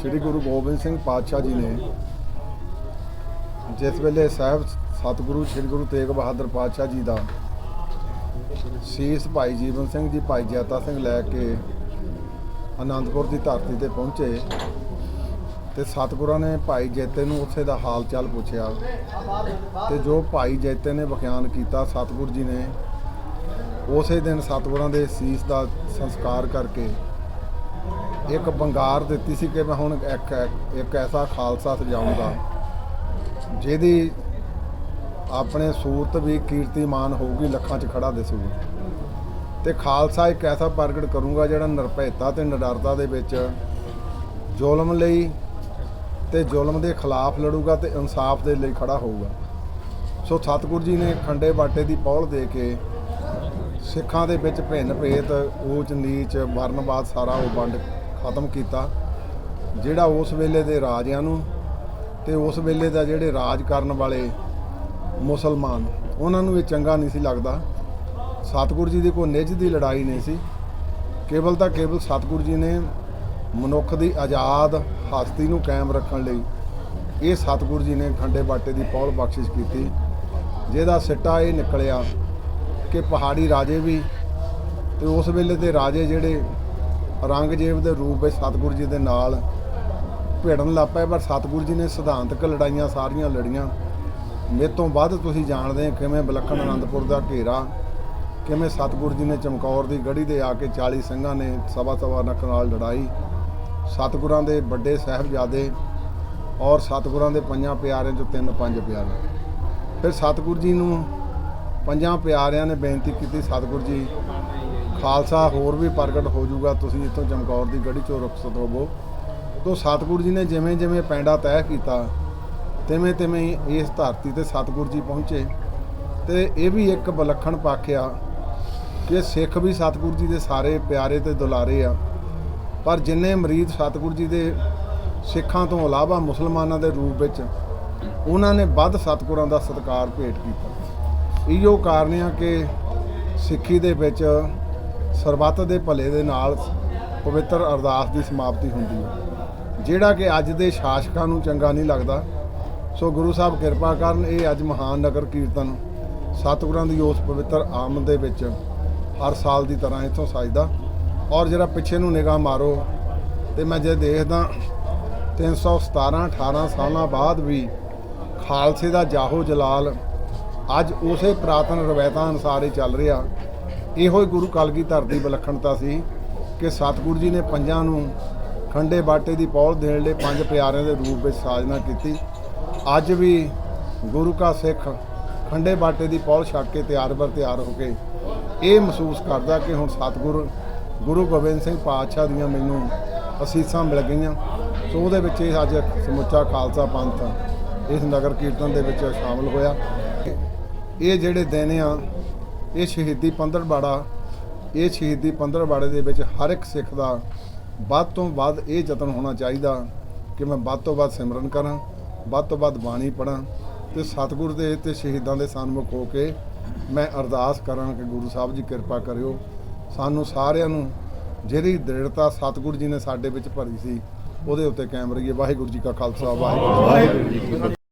ਸ੍ਰੀ ਗੁਰੂ ਗੋਬਿੰਦ ਸਿੰਘ ਪਾਤਸ਼ਾਹ ਜੀ ਨੇ ਜਿਸ ਵੇਲੇ ਸਾਹਿਬ ਸਤਿਗੁਰੂ ਸ੍ਰੀ ਗੁਰੂ ਤੇਗ ਬਹਾਦਰ ਪਾਤਸ਼ਾਹ ਜੀ ਦਾ ਸੀਸ ਭਾਈ ਜੀਵਨ ਸਿੰਘ ਜੀ, ਭਾਈ ਜੈਤਾ ਸਿੰਘ ਲੈ ਕੇ ਆਨੰਦਪੁਰ ਦੀ ਧਰਤੀ ਤੇ ਪਹੁੰਚੇ ਤੇ ਸਤਿਗੁਰਾਂ ਨੇ ਭਾਈ ਜੈਤੇ ਨੂੰ ਉੱਥੇ ਦਾ ਹਾਲ ਚਾਲ ਪੁੱਛਿਆ ਤੇ ਜੋ ਭਾਈ ਜੈਤੇ ਨੇ ਵਿਖਿਆਨ ਕੀਤਾ ਸਤਿਗੁਰ ਜੀ ਨੇ, ਉਸੇ ਦਿਨ ਸਤਿਗੁਰਾਂ ਦੇ ਸੀਸ ਦਾ ਸੰਸਕਾਰ ਕਰਕੇ ਇੱਕ ਬੰਗਾਰ ਦਿੱਤੀ ਸੀ ਕਿ ਮੈਂ ਹੁਣ ਇੱਕ ਇੱਕ ਐਸਾ ਖਾਲਸਾ ਸਜਾਉਂਗਾ, ਜਿਹਦੀ ਆਪਣੇ ਸੂਰਤ ਵੀ ਕੀਰਤੀਮਾਨ ਹੋਊਗੀ, ਲੱਖਾਂ 'ਚ ਖੜਾ ਦਿਸੂਗੀ ਤੇ ਖਾਲਸਾ ਇੱਕ ਐਸਾ ਪ੍ਰਗਟ ਕਰੂੰਗਾ ਜਿਹੜਾ ਨਿਰਭੈਤਾ ਤੇ ਨਿਡਰਤਾ ਦੇ ਵਿੱਚ ਜ਼ੁਲਮ ਲਈ ਤੇ ਜ਼ੁਲਮ ਦੇ ਖਿਲਾਫ ਲੜੂਗਾ ਤੇ ਇਨਸਾਫ ਦੇ ਲਈ ਖੜਾ ਹੋਊਗਾ। ਸੋ ਸਤਿਗੁਰ ਜੀ ਨੇ ਖੰਡੇ ਬਾਟੇ ਦੀ ਪੌਲ ਦੇ ਕੇ ਸਿੱਖਾਂ ਦੇ ਵਿੱਚ ਭਿੰਨ ਭੇਤ, ਊਚ ਨੀਚ ਵਰਨਵਾਦ ਸਾਰਾ ਉਹ ਵੰਡ ਖਤਮ ਕੀਤਾ, ਜਿਹੜਾ ਉਸ ਵੇਲੇ ਦੇ ਰਾਜਿਆਂ ਨੂੰ ਤੇ ਉਸ ਵੇਲੇ ਦਾ ਜਿਹੜੇ ਰਾਜ ਕਰਨ ਵਾਲੇ ਮੁਸਲਮਾਨ। ਉਹਨਾਂ ਨੂੰ ਇਹ ਚੰਗਾ ਨਹੀਂ ਸੀ ਲੱਗਦਾ। ਸਤਿਗੁਰੂ ਜੀ ਦੀ ਕੋਈ ਨਿੱਜ ਦੀ ਲੜਾਈ ਨਹੀਂ ਸੀ। ਕੇਵਲ ਤਾਂ ਕੇਵਲ ਸਤਿਗੁਰੂ ਜੀ ਨੇ ਮਨੁੱਖ ਦੀ ਆਜ਼ਾਦ ਹਸਤੀ ਨੂੰ ਕਾਇਮ ਰੱਖਣ ਲਈ ਇਹ ਸਤਿਗੁਰੂ ਜੀ ਨੇ ਖੰਡੇ ਬਾਟੇ ਦੀ ਪੌਲ ਬਖਸ਼ਿਸ਼ ਕੀਤੀ। ਜਿਹਦਾ ਸਿੱਟਾ ਇਹ ਨਿਕਲਿਆ ਕਿ ਪਹਾੜੀ ਰਾਜੇ ਵੀ ਤੇ ਉਸ ਵੇਲੇ ਦੇ ਰਾਜੇ ਜਿਹੜੇ ਔਰੰਗਜ਼ੇਬ ਦੇ ਰੂਪ ਵਿੱਚ ਸਤਿਗੁਰੂ ਜੀ ਦੇ ਨਾਲ ਭਿੜਨ ਲੱਗ ਪਏ, ਪਰ ਸਤਿਗੁਰੂ ਜੀ ਨੇ ਸਿਧਾਂਤਕ ਲੜਾਈਆਂ ਸਾਰੀਆਂ ਲੜੀਆਂ। ਮੇਰੇ ਤੋਂ ਵੱਧ ਤੁਸੀਂ ਜਾਣਦੇ ਹੋ ਕਿਵੇਂ ਵਿਲੱਖਣ ਆਨੰਦਪੁਰ ਦਾ ਘੇਰਾ, ਕਿਵੇਂ ਸਤਿਗੁਰੂ ਜੀ ਨੇ ਚਮਕੌਰ ਦੀ ਗੜੀ ਦੇ ਆ ਕੇ 40 ਸਿੰਘਾਂ ਨੇ ਸਵਾ ਸਵਾ ਨੱਕ ਨਾਲ ਲੜਾਈ। ਸਤਿਗੁਰਾਂ ਦੇ ਵੱਡੇ ਸਾਹਿਬਜ਼ਾਦੇ ਔਰ ਸਤਿਗੁਰਾਂ ਦੇ ਪੰਜਾਂ ਪਿਆਰਿਆਂ ਚੋਂ ਤਿੰਨ ਪੰਜ ਪਿਆਰੇ। ਫਿਰ ਸਤਿਗੁਰੂ ਜੀ ਨੂੰ ਪੰਜਾਂ ਪਿਆਰਿਆਂ ਨੇ ਬੇਨਤੀ ਕੀਤੀ, ਸਤਿਗੁਰੂ ਜੀ, ਖਾਲਸਾ ਹੋਰ ਵੀ ਪ੍ਰਗਟ ਹੋ ਜਾਊਗਾ, ਤੁਸੀਂ ਇੱਥੋਂ ਚਮਕੌਰ ਦੀ ਗੜੀ ਚੋਂ ਰੁਖਸਤ ਹੋਵੋ ਤੋਂ ਸਤਿਗੁਰੂ ਜੀ ਨੇ ਜਿਵੇਂ ਜਿਵੇਂ ਪੈਂਡਾ ਤੈਅ ਕੀਤਾ ਤਿਵੇਂ ਤਿਵੇਂ ਇਸ ਧਰਤੀ ਤੇ ਸਤਿਗੁਰੂ ਜੀ ਪਹੁੰਚੇ। ਤੇ ਇਹ ਵੀ ਇੱਕ ਵਿਲੱਖਣ ਪੱਖ ਆ ਕਿ ਸਿੱਖ ਵੀ ਸਤਿਗੁਰੂ ਜੀ ਦੇ ਸਾਰੇ ਪਿਆਰੇ ਤੇ ਦੁਲਾਰੇ ਆ। ਪਰ ਜਿੰਨੇ ਮਰੀਦ ਸਤਿਗੁਰੂ ਜੀ ਦੇ ਸਿੱਖਾਂ ਤੋਂ ਇਲਾਵਾ ਮੁਸਲਮਾਨਾਂ ਦੇ ਰੂਪ ਵਿੱਚ, ਉਹਨਾਂ ਨੇ ਵੱਧ ਸਤਿਗੁਰਾਂ ਦਾ ਸਤਿਕਾਰ ਭੇਟ ਕੀਤਾ। ਇਹੋ ਕਾਰਨ ਆ ਕਿ ਸਿੱਖੀ ਦੇ ਵਿੱਚ ਸਰਬੱਤ ਦੇ ਭਲੇ ਦੇ ਨਾਲ ਪਵਿੱਤਰ ਅਰਦਾਸ ਦੀ ਸਮਾਪਤੀ ਹੁੰਦੀ ਹੈ ਜਿਹੜਾ ਕਿ ਅੱਜ ਦੇ ਸ਼ਾਸਕਾਂ ਨੂੰ ਚੰਗਾ ਨਹੀਂ ਲੱਗਦਾ ਸੋ ਗੁਰੂ ਸਾਹਿਬ ਕਿਰਪਾ ਕਰਨ, ਇਹ ਅੱਜ ਮਹਾਨ ਨਗਰ ਕੀਰਤਨ ਸਤਿਗੁਰਾਂ ਦੀ ਉਸ ਪਵਿੱਤਰ ਆਮਦ ਦੇ ਵਿੱਚ ਹਰ ਸਾਲ ਦੀ ਤਰ੍ਹਾਂ ਇੱਥੋਂ ਸਜਦਾ। ਔਰ ਜਿਹੜਾ ਪਿੱਛੇ ਨੂੰ ਨਿਗਾਹ ਮਾਰੋ ਤੇ ਮੈਂ ਜੇ ਦੇਖਦਾ 317 18 ਸਾਲਾਂ ਬਾਅਦ ਵੀ ਖਾਲਸੇ ਦਾ ਜਾਹੋ ਜਲਾਲ ਅੱਜ ਉਸੇ ਪ੍ਰਾਤਨ ਰਵਾਇਤਾਂ ਅਨੁਸਾਰ ਹੀ ਚੱਲ ਰਿਹਾ। ਇਹੋ ਹੀ ਗੁਰੂ ਕਲਗੀਧਰ ਦੀ ਵਿਲੱਖਣਤਾ ਸੀ ਕਿ ਸਤਿਗੁਰੂ ਜੀ ਨੇ ਪੰਜਾਂ ਨੂੰ ਖੰਡੇ ਬਾਟੇ ਦੀ ਪੌਲ ਦੇਣ ਲਈ ਪੰਜ ਪਿਆਰਿਆਂ ਦੇ ਰੂਪ ਵਿੱਚ ਸਾਜਨਾ ਕੀਤੀ। ਅੱਜ ਵੀ ਗੁਰੂ ਕਾ ਸਿੱਖ ਖੰਡੇ ਬਾਟੇ ਦੀ ਪੌਲ ਛੱਡ ਕੇ ਤਿਆਰ ਬਰ ਤਿਆਰ ਹੋ ਕੇ ਇਹ ਮਹਿਸੂਸ ਕਰਦਾ ਕਿ ਹੁਣ ਸਤਿਗੁਰ ਗੁਰੂ ਗੋਬਿੰਦ ਸਿੰਘ ਪਾਤਸ਼ਾਹ ਦੀਆਂ ਮੈਨੂੰ ਅਸੀਸਾਂ ਮਿਲ ਗਈਆਂ। ਸੋ ਉਹਦੇ ਵਿੱਚ ਇਹ ਅੱਜ ਸਮੁੱਚਾ ਖਾਲਸਾ ਪੰਥ ਇਸ ਨਗਰ ਕੀਰਤਨ ਦੇ ਵਿੱਚ ਸ਼ਾਮਲ ਹੋਇਆ। ਇਹ ਜਿਹੜੇ ਦਿਨ ਆ, ਇਹ ਸ਼ਹੀਦੀ ਪੰਦਰਬਾੜਾ ਇਹ ਸ਼ਹੀਦੀ ਪੰਦਰਵਾੜੇ ਦੇ ਵਿੱਚ ਹਰ ਇੱਕ ਸਿੱਖ ਦਾ ਵੱਧ ਤੋਂ ਵੱਧ ਇਹ ਯਤਨ ਹੋਣਾ ਚਾਹੀਦਾ ਕਿ ਮੈਂ ਵੱਧ ਤੋਂ ਵੱਧ ਸਿਮਰਨ ਕਰਾਂ। ਵੱਧ ਤੋਂ ਵੱਧ ਬਾਣੀ ਪੜਾਂ ਤੇ ਸਤਿਗੁਰ ਦੇ ਤੇ ਸ਼ਹੀਦਾਂ ਦੇ ਸਨਮੁਖ ਹੋ ਕੇ ਮੈਂ ਅਰਦਾਸ ਕਰਾਂ ਕਿ ਗੁਰੂ ਸਾਹਿਬ ਜੀ ਕਿਰਪਾ ਕਰਿਓ। ਸਾਨੂੰ ਸਾਰਿਆਂ ਨੂੰ ਜਿਹੜੀ ਦ੍ਰਿੜਤਾ ਸਤਿਗੁਰੂ ਜੀ ਨੇ ਸਾਡੇ ਵਿੱਚ ਭਰੀ ਸੀ, ਉਹਦੇ ਉੱਤੇ ਕਾਇਮ ਰਹੀਏ। ਵਾਹਿਗੁਰੂ ਜੀ ਕਾ ਖਾਲਸਾ, ਵਾਹਿਗੁਰੂ ਜੀ ਕੀ ਫਤਿਹ।